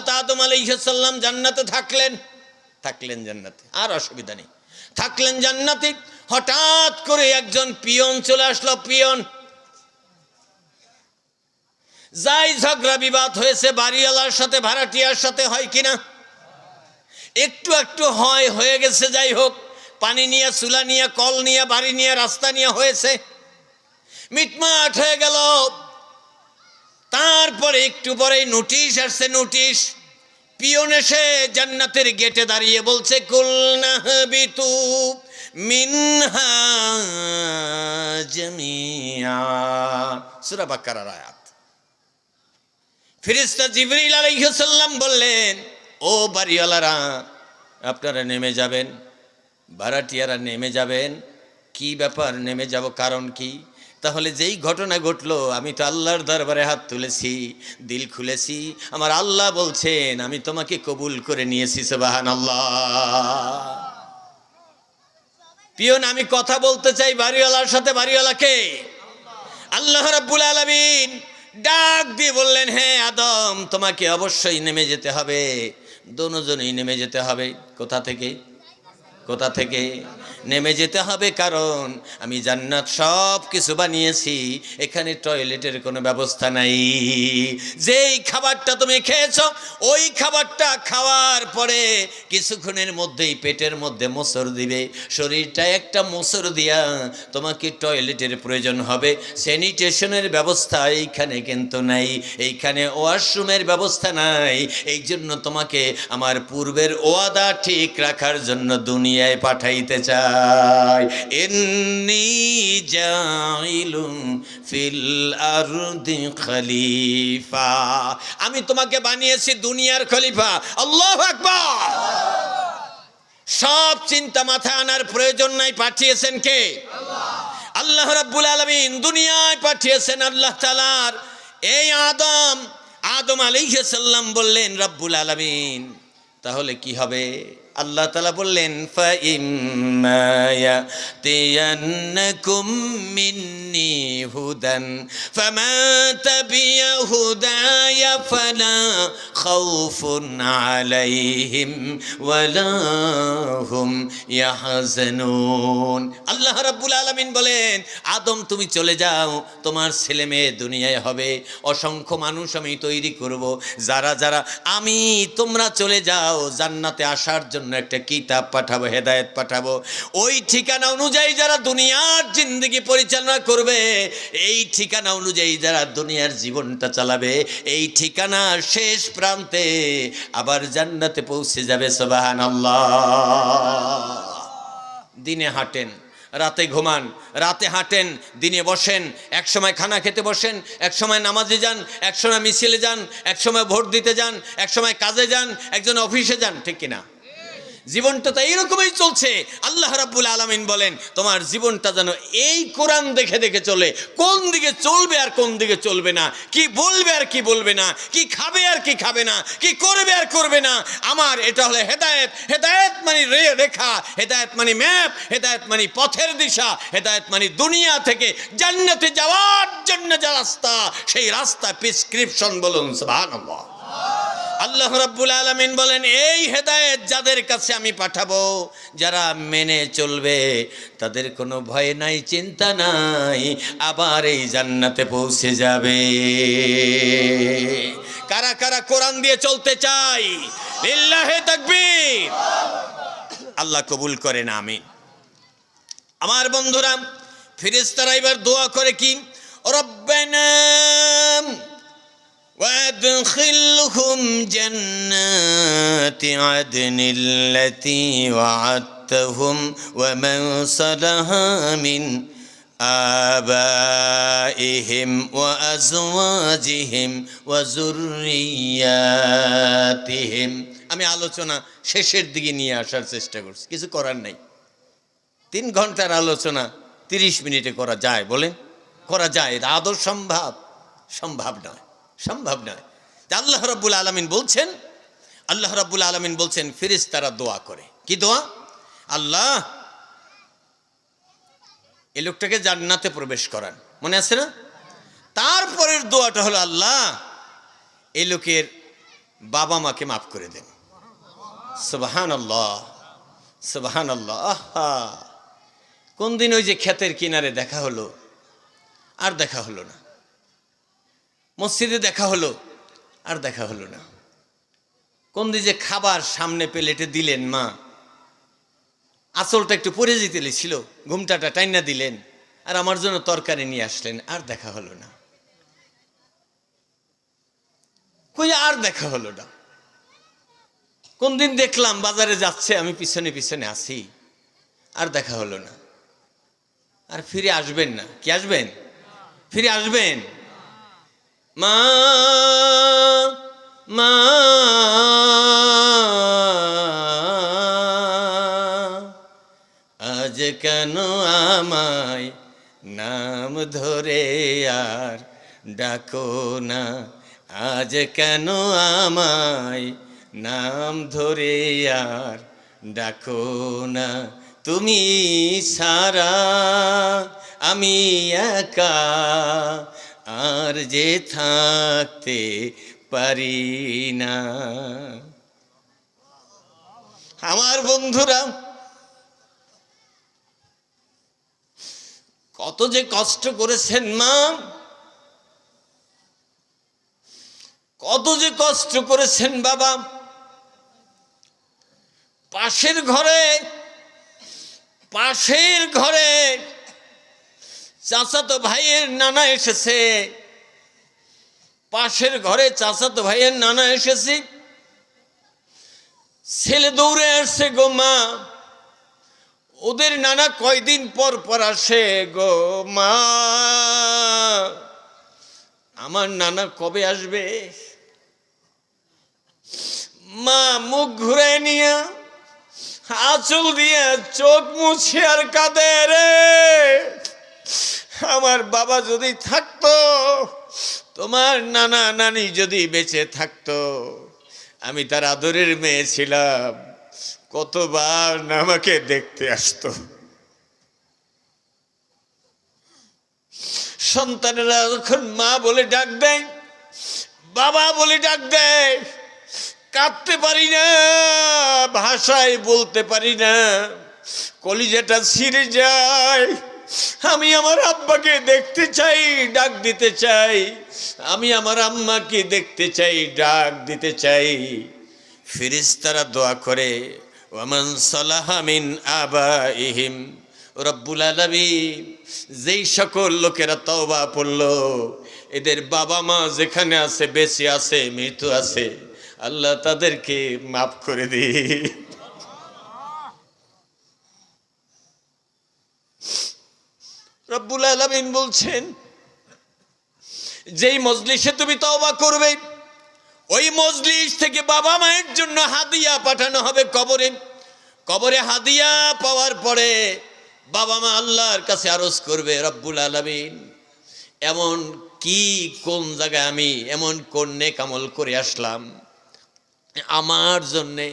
হজরত আদম আলাইসাল্লাম জান্নাতে থাকলেন। থাকলেন জান্নাতে, আর অসুবিধা নেই। থাকলেন জান্নাতে, হঠাৎ করে একজন পিয়ন চলে আসলো, পিয়ন। যাই ঝগড়া বিবাদ হয়েছে, বাড়িওয়ালার সাথে, ভাড়াটিয়ার সাথে হয় কিনা? একটু একটু হয়, হয়ে গেছে, যাই হোক। পানি নিয়ে, চুলা নিয়ে, কল নিয়ে, বাড়ি নিয়ে, রাস্তা নিয়ে হয়েছে। মিটমাট হয়ে গেল। তারপরে একটু পরেই নোটিশ আসছে, নোটিশ। পিয়ন এসে জান্নাতের গেটে দাঁড়িয়ে বলছে কুলনা বিতু মিনহা ফিরিস্তা বললেন, ও বাড়িওয়ালারা, আপনারা নেমে যাবেন। ভাড়াটিয়ারা নেমে যাবেন। কি ব্যাপার? নেমে যাব কারণ কি? তাহলে যেই ঘটনা ঘটলো, আমি তো আল্লাহর দরবারে হাত তুলেছি, দিল খুলেছি। আমার আল্লাহ বলছেন, আমি তোমাকে কবুল করে নিয়েছি সুবাহান আল্লাহ পিয়ন আমি কথা বলতে চাই বাড়িওয়ালার সাথে, বাড়িওয়ালাকে। আল্লাহ রাব্বুল আলামিন ডাক দিয়ে বললেন হ্যাঁ আদম, তোমাকে অবশ্যই নেমে যেতে হবে। দোনোজনেই নেমে যেতে হবে। কোথা থেকে? কোথা থেকে? নেমে যেতে হবে কারণ আমি জান্নাত সব কিছু বানিয়েছি, এখানে টয়লেটের কোনো ব্যবস্থা নাই। যেই খাবারটা তুমি খেয়েছো, ওই খাবারটা খাওয়ার পরে কিছুক্ষণের মধ্যেই পেটের মধ্যে মোসর দিবে। শরীরটা একটা মোসর দিয়া তোমাকে টয়লেটের প্রয়োজন হবে। স্যানিটেশনের ব্যবস্থা এইখানে কিন্তু নাই, এইখানে ওয়াশরুমের ব্যবস্থা নাই। এই জন্য তোমাকে আমার পূর্বের ওয়াদা ঠিক রাখার জন্য দুনিয়ায় পাঠাইতে চাই। এন্নি জাইলুম ফিল আরদি খলিফা। আমি তোমাকে বানিয়েছি দুনিয়ার খলিফা। আল্লাহু আকবার! সব চিন্তা মাথায় আনার প্রয়োজন নাই, পাঠিয়েছেন কে? আল্লাহ রাব্বুল আলামিন দুনিয়ায় পাঠিয়েছেন আল্লাহ তাআলার। এই আদম আদম আলাইহিস সালাম বললেন, রাব্বুল আলামিন, তাহলে কি হবে? আল্লাহ তালা বললেন আলাইহিম আল্লাহ রাবুল আলামিন বলেন, আদম, তুমি চলে যাও, তোমার ছেলে মেয়ে দুনিয়ায় হবে। অসংখ্য মানুষ আমি তৈরি করব। যারা যারা, আমি তোমরা চলে যাও জান্নাতে আসার জন্য একটা কিতাব পাঠাবো, হেদায়েত পাঠাবো। ওই ঠিকানা অনুযায়ী যারা দুনিয়ার জিন্দগি পরিচালনা করবে, এই ঠিকানা অনুযায়ী যারা দুনিয়ার জীবনটা চালাবে, এই ঠিকানা শেষ প্রান্তে আবার জান্নাতে পৌঁছে যাবে সোবাহান দিনে হাঁটেন, রাতে ঘুমান, রাতে হাঁটেন, দিনে বসেন, এক সময় খানা খেতে বসেন, এক সময় নামাজে যান, এক সময় মিছিলে যান, এক সময় ভোট দিতে যান, এক সময় কাজে যান, একজন অফিসে যান, ঠিক কিনা? জীবনটা তো এইরকমই চলছে। আল্লাহ রাব্বুল আলামিন বলেন, তোমার জীবনটা যেন এই কোরআন দেখে দেখে চলে। কোন দিকে চলবে আর কোন দিকে চলবে না? কি বলবে আর কি বলবে না? কি খাবে আর কি খাবে না? কি করবে আর করবে না? আমার এটা হলো হেদায়েত। হেদায়েত মানে রে রেখা, হেদায়েত মানে ম্যাপ, হেদায়েত মানে পথের দিশা, হেদায়েত মানে দুনিয়া থেকে জান্নাতে যাওয়ার জন্য যে রাস্তা, সেই রাস্তা প্রেসক্রিপশন বলুন, সুবহানাল্লাহ। আল্লাহ রাব্বুল আলামিন বলেন, এই হেদায়েত যাদের কাছে আমি পাঠাবো, যারা মেনে চলবে, তাদের কোনো ভয় নাই, চিন্তা নাই, আবার এই জান্নাতে পৌঁছে যাবে। কারা কারা কোরআন দিয়ে চলতে চাই লিল্লাহে তাকবীর। আল্লাহ কবুল করে না আমি আমার বন্ধুরা ফিরেস্তারা এবার দোয়া করে কি? রব্বানা وادخلهم جنات عدن التي وعدتهم ومن صلح من آبائهم وأزواجهم وذرياتهم আমি আলোচনা শেষের দিকে নিয়ে আসার চেষ্টা করছি কিছু করার নাই তিন ঘন্টার আলোচনা তিরিশ মিনিটে করা যায় বলেন করা যায় এটা আদর সম্ভব সম্ভব নয় সম্ভব নয়। তা আল্লাহ রাব্বুল আলমিন বলছেন, আল্লাহ রাব্বুল আলমিন বলছেন ফিরিস তারা দোয়া করে। কি দোয়া? আল্লাহ এই লোকটাকে জান্নাতে প্রবেশ করান। মনে আছে না? তারপরের দোয়াটা হলো, আল্লাহ এই লোকের বাবা মাকে মাফ করে দেন। সুবাহান আল্লাহ সুবাহান আল্লাহ আহা। কোন দিন ওই যে ক্ষেতের কিনারে দেখা হলো, আর দেখা হলো না। মসজিদে দেখা হলো, আর দেখা হলো না। কোন যে খাবার সামনে প্লেটে দিলেন মা, আঁচলটা একটু পরে যেতে ছিল ঘুমটাটা টাইনা দিলেন, আর আমার জন্য তরকারি নিয়ে আসলেন, আর দেখা হলো না। কই আর দেখা হলো না। কোন দিন দেখলাম বাজারে যাচ্ছে, আমি পিছনে পিছনে আসি আর দেখা হলো না। আর ফিরে আসবেন না। কি আসবেন? ফিরে আসবেন? মা মা, আজ কেন আমায় নাম ধরে আর ডাকো না? আজ কেন আমায় নাম ধরে আর ডাকো না? তুমি সারা আমি একা আর যে থাকতে পারি না। আমার বন্ধুরা, কত যে কষ্ট করেছেন মা, কত যে কষ্ট করেছেন বাবা। পাশের ঘরে পাশের ঘরে চাচাতো ভাইয়ের নানা এসেছে। পাশের ঘরে চাচাতো ভাইয়ের নানা এসেছে। ছেলে দৌড়ে আসছে গো মা। ওদের নানা কয়দিন পর পর আসে গো মা। আমার নানা কবে আসবে? মা, মুখ ঘুরে নিয়ে আঁচল দিয়ে চোখ মুছে আর কাঁদে রে। আমার বাবা যদি থাকতো, তোমার নানা নানি যদি বেঁচে থাকতো, আমি তার আদরের মেয়ে ছিলাম। কতবার আমাকে দেখতে আসতো। সন্তানেরা যখন মা বলে ডাক দেয়, বাবা বলে ডাক দেয়, কাঁদতে পারি না, ভাষায় বলতে পারি না, কলিজাটা ছিঁড়ে যায়। আমি আমার আব্বাকে দেখতে চাই, ডাক দিতে চাই। আমি আমার আম্মাকে দেখতে চাই, ডাক দিতে চাই। ফিরিস্তারা দোয়া করে, ওয়ামান সালাহামিন আবা ইহিম রব্বুল আলমী যেই সকল লোকেরা তওবা পড়ল, এদের বাবা মা যেখানে আছে, বেঁচে আছে মৃত্যু আছে, আল্লাহ তাদেরকে মাফ করে দি রব্বুল আলমিন বলছেন, যেই মজলিসে তুমি তওবা করবে, ওই মজলিস থেকে বাবা মায়ের জন্য হাদিয়া পাঠানো হবে কবরে। কবরে হাদিয়া পাওয়ার পরে বাবা মা আল্লাহর কাছে আরজ করবে, রব্বুল আলমিন, এমন কি, কোন জায়গায় আমি, এমন কোন নেকামল করে আসলাম? আমার জন্যে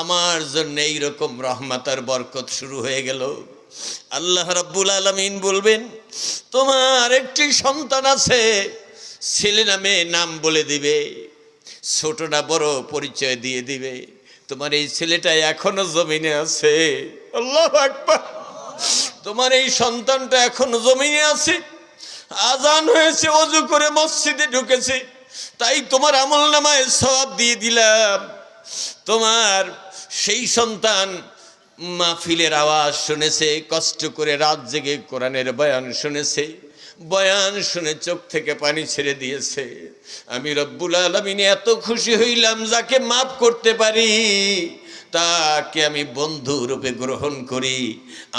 আমার জন্যে এইরকম রহমাতার বরকত শুরু হয়ে গেল। আল্লাহ রাব্বুল আলমিন বলবেন, তোমার একটি সন্তান আছে, ছেলে নামে নাম বলে দিবে, ছোট না বড় পরিচয় দিয়ে দিবে। তোমার এই ছেলেটা এখনও জমিনে আছে। আল্লাহ আকবার। তোমার এই সন্তানটা এখনও জমিনে আছে। আজান হয়েছে, অজু করে মসজিদে ঢুকেছে। তাই তোমার আমল নামায় সব দিয়ে দিলাম। তোমার সেই সন্তান মাহফিলের আওয়াজ শুনেছে, কষ্ট করে রাত জেগে কোরআনের বয়ান শুনেছে, বয়ান শুনে চোখ থেকে পানি ছেড়ে দিয়েছে। আমি রব্বুল আলমিনে এত খুশি হইলাম যাকে মাফ করতে পারি, তাকে আমি বন্ধু রূপে গ্রহণ করি।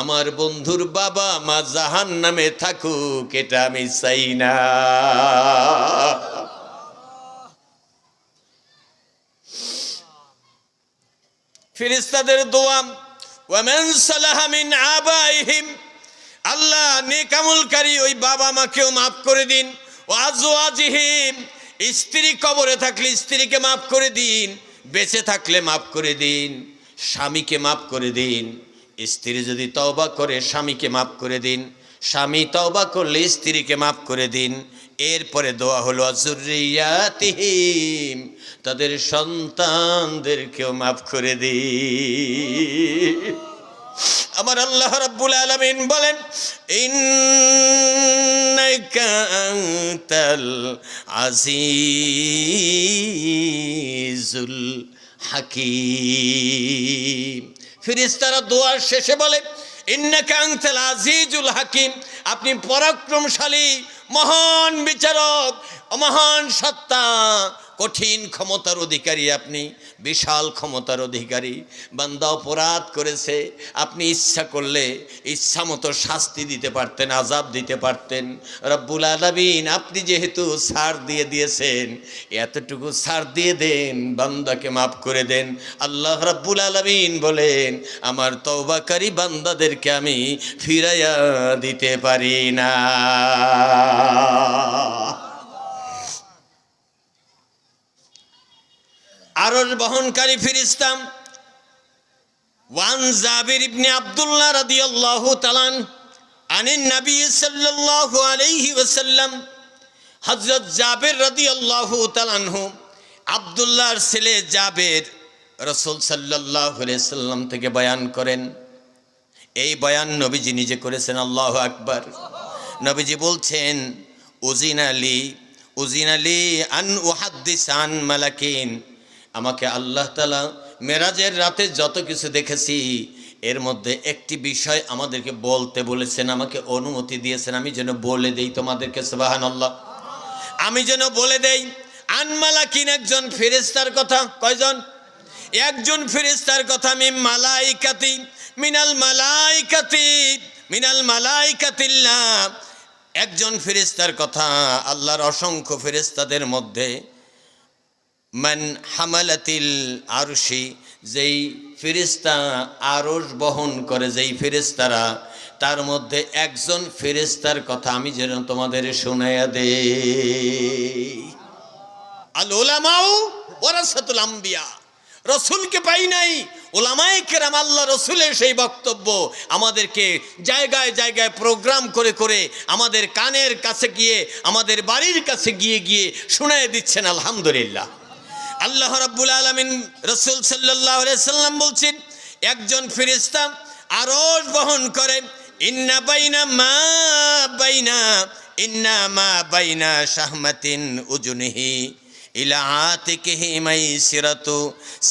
আমার বন্ধুর বাবা মা জাহান নামে থাকুক, এটা আমি চাই না। ফিরিস্তাদের দোয়া ওয়ামেন সালাহা মিন আবাইহিম আল্লাহ নেকামলকারী ওই বাবা মাকেও মাফ করে দিন। ও আজওয়াজিহিম স্ত্রী কবরে থাকলে স্ত্রীকে মাফ করে দিন, বেঁচে থাকলে মাফ করে দিন, স্বামীকে মাফ করে দিন, স্ত্রী যদি তওবা করে স্বামীকে মাফ করে দিন, স্বামী তওবা করলে স্ত্রীকে মাফ করে দিন এরপরে দোয়া হলো আজুরিয়াতিহিম তাদের সন্তানদেরকেও মাফ করে দি। আমার আল্লাহ রাব্বুল আলামিন বলেন, ইন্নাকা আজিজুল হাকিম। ফিরিস্তারা দোয়ার শেষে বলে, ইন্নাকা আজিজুল হাকিম, আপনি পরাক্রমশালী মহান বিচারক মহান সত্তা কঠিন ক্ষমতার অধিকারী আপনি, বিশাল ক্ষমতার অধিকারী। বান্দা অপরাধ করেছে, আপনি ইচ্ছা করলে ইচ্ছা মতো শাস্তি দিতে পারতেন আজাব দিতে পারতেন। রব্বুল আলমিন, আপনি যেহেতু সার দিয়ে দিয়েছেন, এতটুকু সার দিয়ে দেন, বান্দাকে মাফ করে দেন। আল্লাহ রব্বুল আলমিন বলেন, আমার তৌবাকারী বান্দাদেরকে আমি ফিরাইয়া দিতে পারি না। আরশ বহনকারী ফিরিস্তাম ওয়ান জাবির ইবনে আব্দুল্লাহ রাদিয়াল্লাহু তাআলা আনিন নবী সাল্লাল্লাহু আলাইহি ওয়াসাল্লাম, হযরত জাবির রাদিয়াল্লাহু তাআলা আনহু, আব্দুল্লাহর ছেলে জাবের রাসূল আলাইহি সাল্লাম থেকে বয়ান করেন। এই বয়ান নবীজি নিজে করেছেন, আল্লাহ আকবার। নবীজি বলছেন, উজিন আলী উজিন আলী আন উহাদ্দিস আন মালাকিন। আমাকে আল্লাহ তালা মেরাজের রাতে যত কিছু দেখেছি, এর মধ্যে একটি বিষয় আমাদেরকে বলতে বলেছেন, আমাকে অনুমতি দিয়েছেন, আমি যেন বলে দেই তোমাদেরকে সুবাহান আল্লাহ আমি যেন বলে দেই আনমালা কিন একজন ফেরেস্তার কথা, কয়জন? একজন ফেরেস্তার কথা আমি মালাইকাতি, মিনাল মালাইকাতি, মিনাল মালাইকাতিল্লাহ। একজন ফেরেস্তার কথা, আল্লাহর অসংখ্য ফেরেস্তাদের মধ্যে মান হামালাতিল আরশি, যেই ফেরেস্তা আরশ বহন করে, যেই ফেরেস্তারা তার মধ্যে একজন ফেরেস্তার কথা আমি যেন তোমাদের শোনাইয়া দে আল ওলামাও ওরাসাতুল রসুলকে পাই নাই ওলামায়ে কেরাম আল্লাহ রসুলের সেই বক্তব্য আমাদেরকে জায়গায় জায়গায় প্রোগ্রাম করে করে আমাদের কানের কাছে গিয়ে, আমাদের বাড়ির কাছে গিয়ে গিয়ে শুনায় দিচ্ছেন, আলহামদুলিল্লাহ। আল্লাহ রাব্বুল আলামিন রসুল আলাইহি সাল্লাম বলছেন, একজন ফেরেশতা আরশ বহন করে, ইন্না বাইনা মা বাইনা, ইন্না মা বাইনা শাহমাতিন উজুনিহি, ইলা আতিকিহি মাইসিরাতু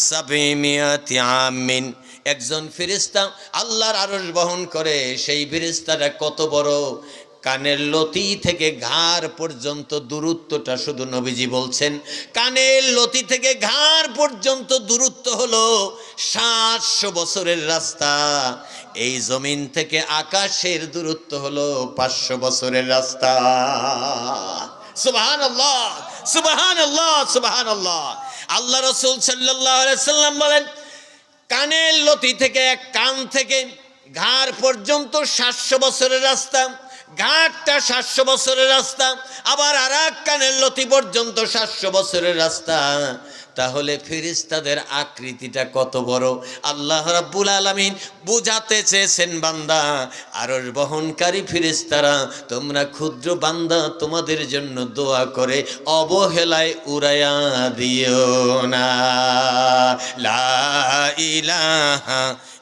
সাবিমিয়াতি আমিন। একজন ফেরেশতা আল্লাহর আরশ বহন করে, সেই ফেরেশতাটা কত বড় কানের লতি থেকে ঘাড় পর্যন্ত দূরত্বটা শুধু নবীজি বলছেন, কানের লতি থেকে ঘাড় পর্যন্ত দূরত্ব হলো সাতশো বছরের রাস্তা। এই জমিন থেকে আকাশের দূরত্ব হলো পাঁচশো বছরের রাস্তা। সুবাহান আল্লাহ সুবাহান আল্লাহ সুবাহান আল্লাহ আল্লাহ রসুল সাল্লাহ সাল্লাম বলেন, কানের লতি থেকে এক কান থেকে ঘাড় পর্যন্ত সাতশো বছরের রাস্তা। ঘাটটা সাতশো বছরের রাস্তা, আবার আর কানের লতি পর্যন্ত সাতশো বছরের রাস্তা। তাহলে ফিরিস্তাদের আকৃতিটা কত বড়। আল্লাহ রাব্বুল আলামিন বুঝাতে চেয়েছেন, বান্দা, আরশ বহনকারী ফিরিস্তারা তোমরা ক্ষুদ্র বান্দা, তোমাদের জন্য দোয়া করে অবহেলায় উড়াইয়া দিও না। লা ইলাহা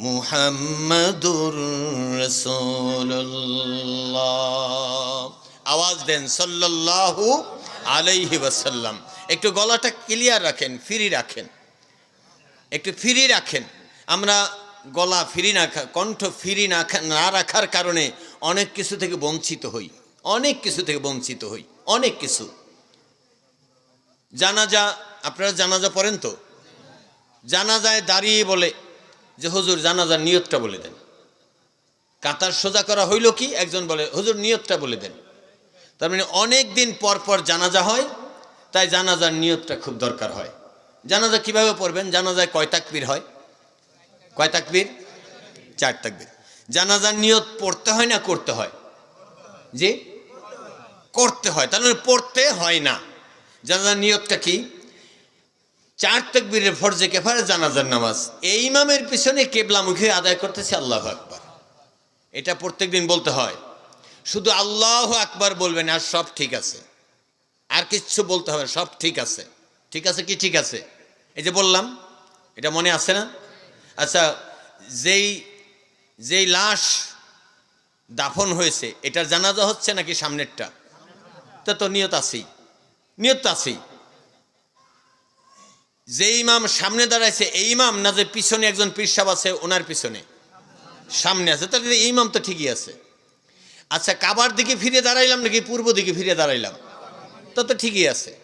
মুহাম্মাদুর রাসূলুল্লাহ। আওয়াজ দেন সাল্লাল্লাহু আলাইহি ওয়াসাল্লাম। একটু গলাটা ক্লিয়ার রাখেন, ফ্রি রাখেন। একটু ফ্রি রাখেন। আমরা গলা ফ্রি না কণ্ঠ ফ্রি না না রাখার কারণে অনেক কিছু থেকে বঞ্চিত হই। অনেক কিছু থেকে বঞ্চিত হই। অনেক কিছু। জানাজা, আপনারা জানাজা পড়েন তো? জানাজায় দাঁড়িয়ে বলে যে হুজুর জানাজার নিয়তটা বলে দেন। কাতার সোজা করা হইল কি? একজন বলে, হুজুর, নিয়তটা বলে দেন। তার মানে অনেক দিন পর পর জানাজা হয়, তাই জানাজার নিয়তটা খুব দরকার হয়। জানাজা কীভাবে পড়বেন? জানাজায় কয় তাকবীর হয়? কয় তাকবীর? চার তাকবীর। জানাজার নিয়ত পড়তে হয় না করতে হয়? জি? করতে হয়। তার মানে পড়তে হয় না। জানাজার নিয়তটা কি? চার তকবীরের ফরজে কেফারে জানাজার নামাজ। এই ইমামের পিছনে কেবলামুখী আদায় করতেছে আল্লাহ আকবার। এটা প্রত্যেক দিন বলতে হয়। শুধু আল্লাহ আকবার বলবেন আর সব ঠিক আছে। আর কিচ্ছু বলতে হবে সব ঠিক আছে। ঠিক আছে কি ঠিক আছে? এই যে বললাম, এটা মনে আছে না? আচ্ছা যেই যেই লাশ দাফন হয়েছে, এটার জানাজা হচ্ছে নাকি সামনেরটা? তা তো নিয়ত আছেই। নিয়ত আছেই। যে ইমাম সামনে দাঁড়াইছে, এই ইমাম না যে পিছনে একজন পীরসাব আছে, ওনার পিছনে? সামনে আছে। তাহলে ইমাম তো ঠিকই আছে। আচ্ছা কাবার দিকে ফিরে দাঁড়াইলাম নাকি পূর্ব দিকে ফিরে দাঁড়াইলাম? তা তো ঠিকই আছে।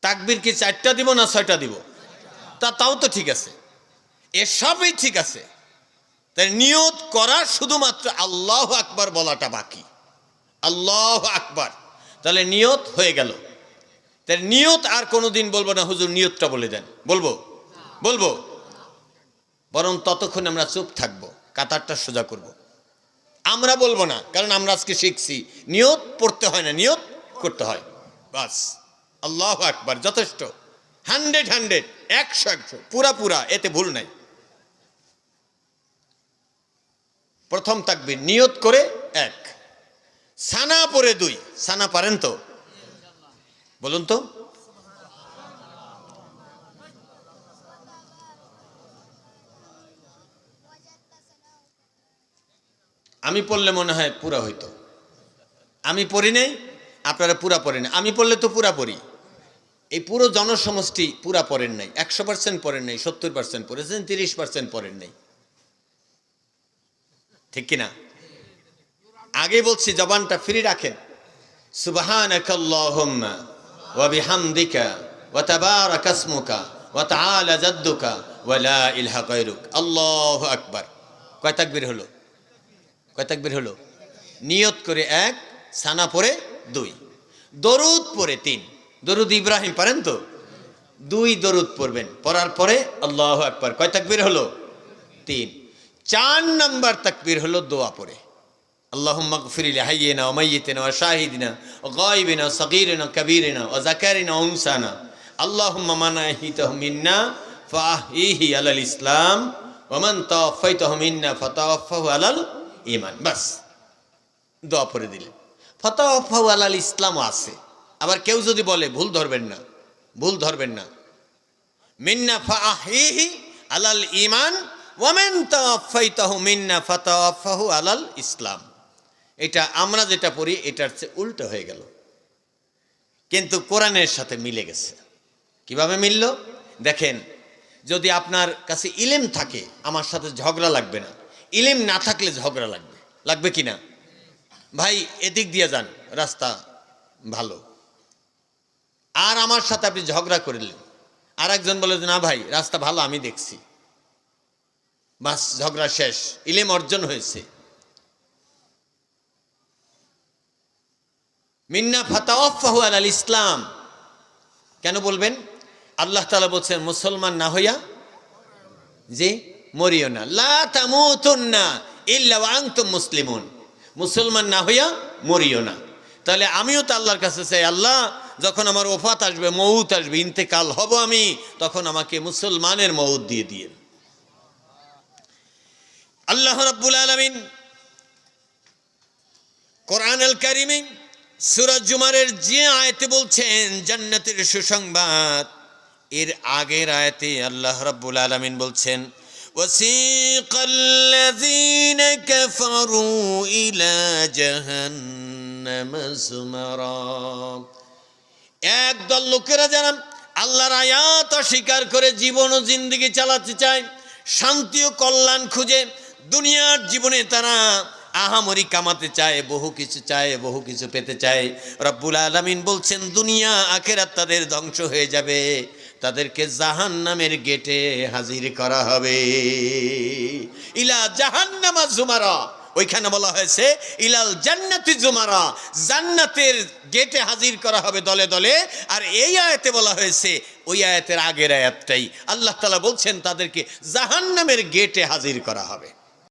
তাকবির কি চারটা দিব না ছয়টা দিব? তা তাও তো ঠিক আছে। এসবই ঠিক আছে। তাই নিয়ত করা শুধুমাত্র আল্লাহ আকবার বলাটা বাকি। আল্লাহ আকবার। তাহলে নিয়ত হয়ে গেল। তাই নিয়ত আর কোনোদিন বলব না, হুজুর নিয়তটা বলে দেন। বলব? বলব? বরং ততক্ষণ আমরা চুপ থাকব, কাতারটা সোজা করব। আমরা বলব না, কারণ আমরা আজকে শিখছি, নিয়ত পড়তে হয় না, নিয়ত করতে হয়। বাস, আল্লাহ আকবার, যথেষ্ট। হান্ড্রেড হান্ড্রেড, একশো একশো, পুরা পুরা, এতে ভুল নাই। প্রথম তাকবির, নিয়ত করে এক। সানা পরে দুই, সানা পারেন তো? বলুন তো। আমি পড়লে মনে হয় পুরা হইতো। আমি পড়ি নাই, আপনারা পুরা পড়েন। আমি পড়লে তো পুরা পড়ি। এই পুরো জনসমষ্টি পুরা পড়েন নাই। একশো পার্সেন্ট পড়েন নাই, সত্তর পার্সেন্ট পড়েছেন, তিরিশ পার্সেন্ট পড়েন নাই। ঠিক কিনা আগে বলছি, জবানটা ফ্রি রাখেন। সুবহানাকা ইসমুকা ওয়া তাআলা জাদ্দুকা ওয়া লা ইলাহা গায়রুক আল্লাহু আকবার। কয় তাকবীর হলো? কয় তাকবীর হলো? নিয়ত করে এক, সানা পরে দুই। দরুদ পরে তিন। দরুদ ইব্রাহিম পারেন তো? দুই দরুদ পড়বেন। পড়ার পরে আল্লাহ আকবার। কয় তাকবীর হলো? তিন। চার নাম্বার তাকবীর হলো দোয়া পড়ে। اللهم اغفر لحينا وميتنا وشاهدنا وغائبنا وصغيرنا وكبيرنا وذكرنا وانثانا اللهم من احيته منا فاحيه على الاسلام ومن توفيته منا فتوفه على الايمان بس দোয়া পড়ে দিলেন ফতাফাউ আলাল ইসলামও আছে আবার কেউ যদি বলে ভুল ধরবেন না ভুল ধরবেন না মিন্না ফাহিহি আলাল ইমান ওয়ামেন তাওয়াফাইতাহু মিন্না ফাতাওয়াফাহু আলাল ইসলাম এটা আমরা যেটা পড়ি, এটার চেয়ে উল্টো হয়ে গেল। কিন্তু কোরআনের সাথে মিলে গেছে। কীভাবে মিলল? দেখেন, যদি আপনার কাছে ইলেম থাকে, আমার সাথে ঝগড়া লাগবে না। ইলেম না থাকলে ঝগড়া লাগবে। লাগবে কি না? ভাই, এদিক দিয়ে যান, রাস্তা ভালো। আর আমার সাথে আপনি ঝগড়া করলেন। আর একজন বলে, না ভাই, রাস্তা ভালো, আমি দেখছি। বাস, ঝগড়া শেষ। ইলেম অর্জন হয়েছে। মিন্না ফাতাওয়াফাহু আলাল ইসলাম। কেন বলবেন? আল্লাহ তালা বলছেন, মুসলমান না হইয়া জি মরিও না। লা তামুতুন্না মুসলিমুন। মুসলমান না হইয়া মরিও না। তাহলে আমিও তো আল্লাহর কাছে চাই, আল্লাহ যখন আমার ওফাত আসবে মৌত আসবে, ইন্তেকাল হব আমি, তখন আমাকে মুসলমানের মৌত দিয়ে দিয়ে আল্লাহ রাব্বুল আলামিন কোরআন আল কারিমে সুরাজ জুমারের যে আয়াতে বলছেন জান্নাতের সুসংবাদ এর আগের আয়াতে আল্লাহ রাব্বুল আলামিন বলছেন وسيق الذين كفروا إلى جهنم زمرا একদল লোকেরা যারা আল্লাহর আয়াত অস্বীকার করে জীবন ও জিন্দগি চালাতে চায় শান্তি ও কল্যাণ খুঁজে দুনিয়ার জীবনে তারা আহামরি কামাতে চায়, বহু কিছু চায়, বহু কিছু পেতে চায়। রব্বুল আলামিন বলছেন, দুনিয়া, আখেরাত তাদের ধ্বংস হয়ে যাবে। তাদেরকে জাহান নামের গেটে হাজির করা হবে। ইলা জাহান্নামা জুমারা। ওইখানে বলা হয়েছে, ইলাল জান্নাতি জুমারা। জান্নাতের গেটে হাজির করা হবে দলে দলে। আর এই আয়াতে বলা হয়েছে, ওই আয়াতের আগের আয়াতটাই। আল্লাহ তালা বলছেন, তাদেরকে জাহান্নামের গেটে হাজির করা হবে।